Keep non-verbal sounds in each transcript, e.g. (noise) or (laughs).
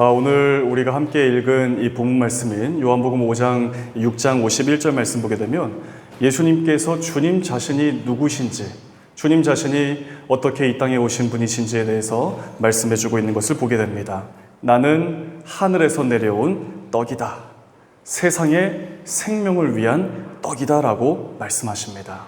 아, 오늘 우리가 함께 읽은 이 본문 말씀인 요한복음 5장 6장 51절 말씀 보게 되면 예수님께서 주님 자신이 누구신지 주님 자신이 어떻게 이 땅에 오신 분이신지에 대해서 말씀해 주고 있는 것을 보게 됩니다. 나는 하늘에서 내려온 떡이다. 세상의 생명을 위한 떡이다라고 말씀하십니다.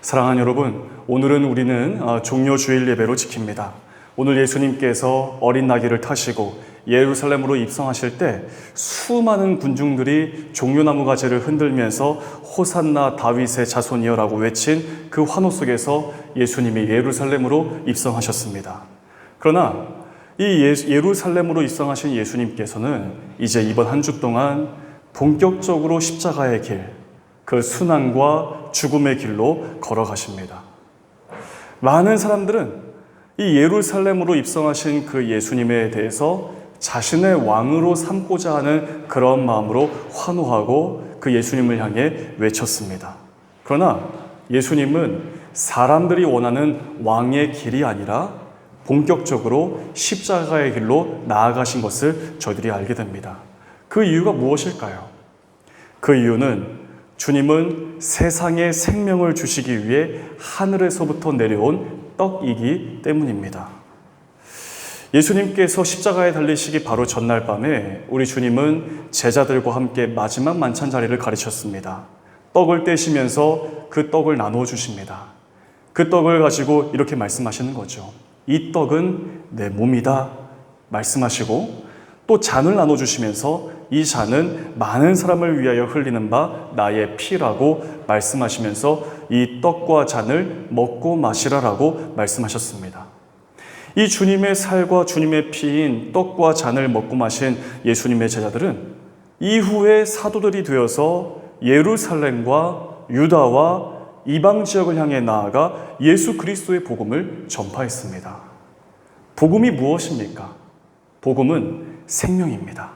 사랑하는 여러분, 오늘은 우리는 아, 종료 주일 예배로 지킵니다. 오늘 예수님께서 어린 나귀를 타시고 예루살렘으로 입성하실 때 수많은 군중들이 종려나무 가지를 흔들면서 호산나 다윗의 자손이여라고 외친 그 환호 속에서 예수님이 예루살렘으로 입성하셨습니다. 그러나 이 예- 예루살렘으로 입성하신 예수님께서는 이제 이번 한 주 동안 본격적으로 십자가의 길, 그 순환과 죽음의 길로 걸어가십니다. 많은 사람들은 이 예루살렘으로 입성하신 그 예수님에 대해서 자신의 왕으로 삼고자 하는 그런 마음으로 환호하고 그 예수님을 향해 외쳤습니다. 그러나 예수님은 사람들이 원하는 왕의 길이 아니라 본격적으로 십자가의 길로 나아가신 것을 저희들이 알게 됩니다. 그 이유가 무엇일까요? 그 이유는 주님은 세상에 생명을 주시기 위해 하늘에서부터 내려온 떡이기 때문입니다. 예수님께서 십자가에 달리시기 바로 전날 밤에 우리 주님은 제자들과 함께 마지막 만찬 자리를 가르쳤습니다. 떡을 떼시면서 그 떡을 나누어 주십니다. 그 떡을 가지고 이렇게 말씀하시는 거죠. 이 떡은 내 몸이다. 말씀하시고 또 잔을 나눠 주시면서 이 잔은 많은 사람을 위하여 흘리는 바 나의 피라고 말씀하시면서 이 떡과 잔을 먹고 마시라라고 말씀하셨습니다. 이 주님의 살과 주님의 피인 떡과 잔을 먹고 마신 예수님의 제자들은 이후에 사도들이 되어서 예루살렘과 유다와 이방 지역을 향해 나아가 예수 그리스도의 복음을 전파했습니다. 복음이 무엇입니까? 복음은 생명입니다.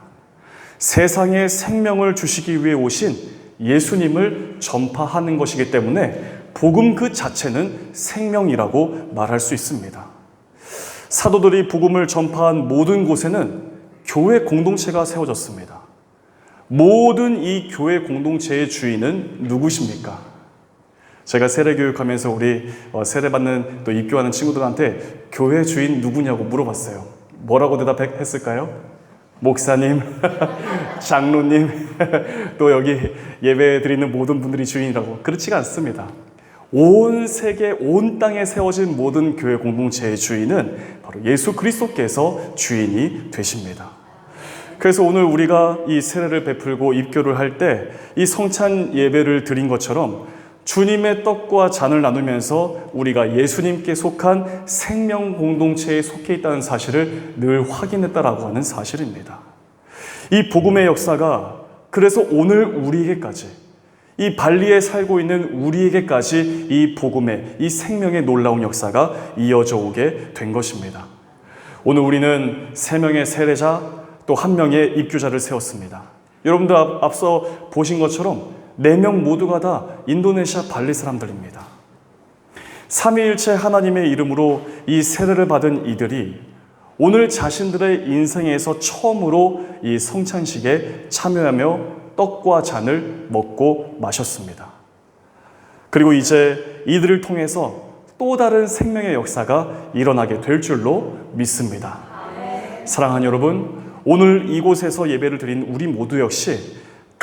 세상에 생명을 주시기 위해 오신 예수님을 전파하는 것이기 때문에 복음 그 자체는 생명이라고 말할 수 있습니다. 사도들이 복음을 전파한 모든 곳에는 교회 공동체가 세워졌습니다. 모든 이 교회 공동체의 주인은 누구십니까? 제가 세례 교육하면서 우리 어, 세례 받는 또 입교하는 친구들한테 교회 주인 누구냐고 물어봤어요. 뭐라고 대답했을까요? 목사님, (laughs) 장로님, (laughs) 또 여기 예배 드리는 모든 분들이 주인이라고. 그렇지가 않습니다. 온 세계, 온 땅에 세워진 모든 교회 공동체의 주인은 바로 예수 그리스도께서 주인이 되십니다. 그래서 오늘 우리가 이 세례를 베풀고 입교를 할 때 이 성찬 예배를 드린 것처럼 주님의 떡과 잔을 나누면서 우리가 예수님께 속한 생명 공동체에 속해 있다는 사실을 늘 확인했다라고 하는 사실입니다. 이 복음의 역사가 그래서 오늘 우리에게까지 이 발리에 살고 있는 우리에게까지 이 복음의 이 생명의 놀라운 역사가 이어져 오게 된 것입니다. 오늘 우리는 세 명의 세례자 또 한 명의 입교자를 세웠습니다. 여러분들 앞- 앞서 보신 것처럼 네 명 모두가 다 인도네시아 발리 사람들입니다. 삼위일체 하나님의 이름으로 이 세례를 받은 이들이 오늘 자신들의 인생에서 처음으로 이 성찬식에 참여하며 떡과 잔을 먹고 마셨습니다. 그리고 이제 이들을 통해서 또 다른 생명의 역사가 일어나게 될 줄로 믿습니다. 사랑하는 여러분, 오늘 이곳에서 예배를 드린 우리 모두 역시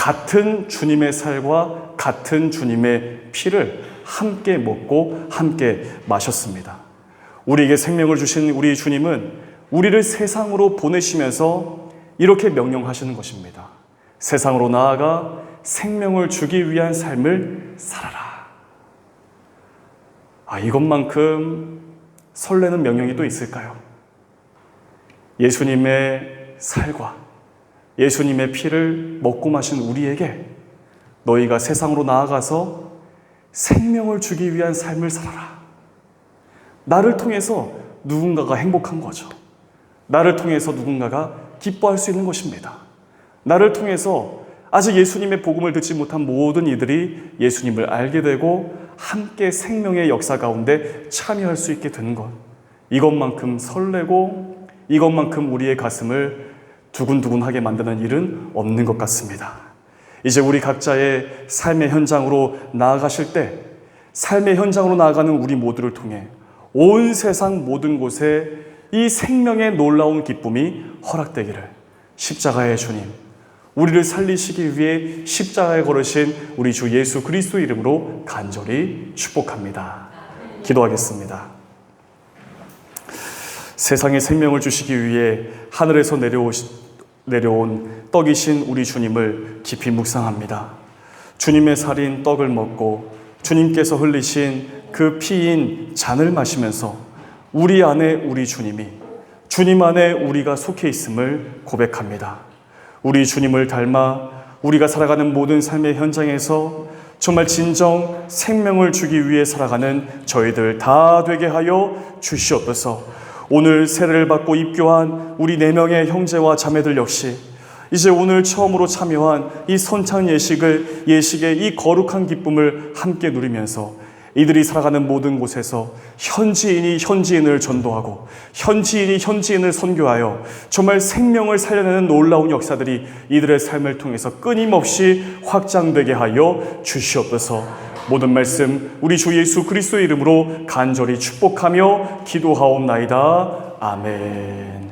같은 주님의 살과 같은 주님의 피를 함께 먹고 함께 마셨습니다. 우리에게 생명을 주신 우리 주님은 우리를 세상으로 보내시면서 이렇게 명령하시는 것입니다. 세상으로 나아가 생명을 주기 위한 삶을 살아라. 아, 이것만큼 설레는 명령이 또 있을까요? 예수님의 살과 예수님의 피를 먹고 마신 우리에게 너희가 세상으로 나아가서 생명을 주기 위한 삶을 살아라. 나를 통해서 누군가가 행복한 거죠. 나를 통해서 누군가가 기뻐할 수 있는 것입니다. 나를 통해서 아직 예수님의 복음을 듣지 못한 모든 이들이 예수님을 알게 되고 함께 생명의 역사 가운데 참여할 수 있게 되는 것. 이것만큼 설레고 이것만큼 우리의 가슴을 두근두근하게 만드는 일은 없는 것 같습니다. 이제 우리 각자의 삶의 현장으로 나아가실 때 삶의 현장으로 나아가는 우리 모두를 통해 온 세상 모든 곳에 이 생명의 놀라운 기쁨이 허락되기를 십자가의 주님, 우리를 살리시기 위해 십자가에 걸으신 우리 주 예수 그리스도 이름으로 간절히 축복합니다. 기도하겠습니다. 세상에 생명을 주시기 위해 하늘에서 내려오시, 내려온 떡이신 우리 주님을 깊이 묵상합니다. 주님의 살인 떡을 먹고 주님께서 흘리신 그 피인 잔을 마시면서 우리 안에 우리 주님이 주님 안에 우리가 속해 있음을 고백합니다. 우리 주님을 닮아 우리가 살아가는 모든 삶의 현장에서 정말 진정 생명을 주기 위해 살아가는 저희들 다 되게 하여 주시옵소서. 오늘 세례를 받고 입교한 우리 네 명의 형제와 자매들 역시 이제 오늘 처음으로 참여한 이 선창 예식을 예식의 이 거룩한 기쁨을 함께 누리면서 이들이 살아가는 모든 곳에서 현지인이 현지인을 전도하고 현지인이 현지인을 선교하여 정말 생명을 살려내는 놀라운 역사들이 이들의 삶을 통해서 끊임없이 확장되게 하여 주시옵소서. 모든 말씀 우리 주 예수 그리스도 이름으로 간절히 축복하며 기도하옵나이다. 아멘.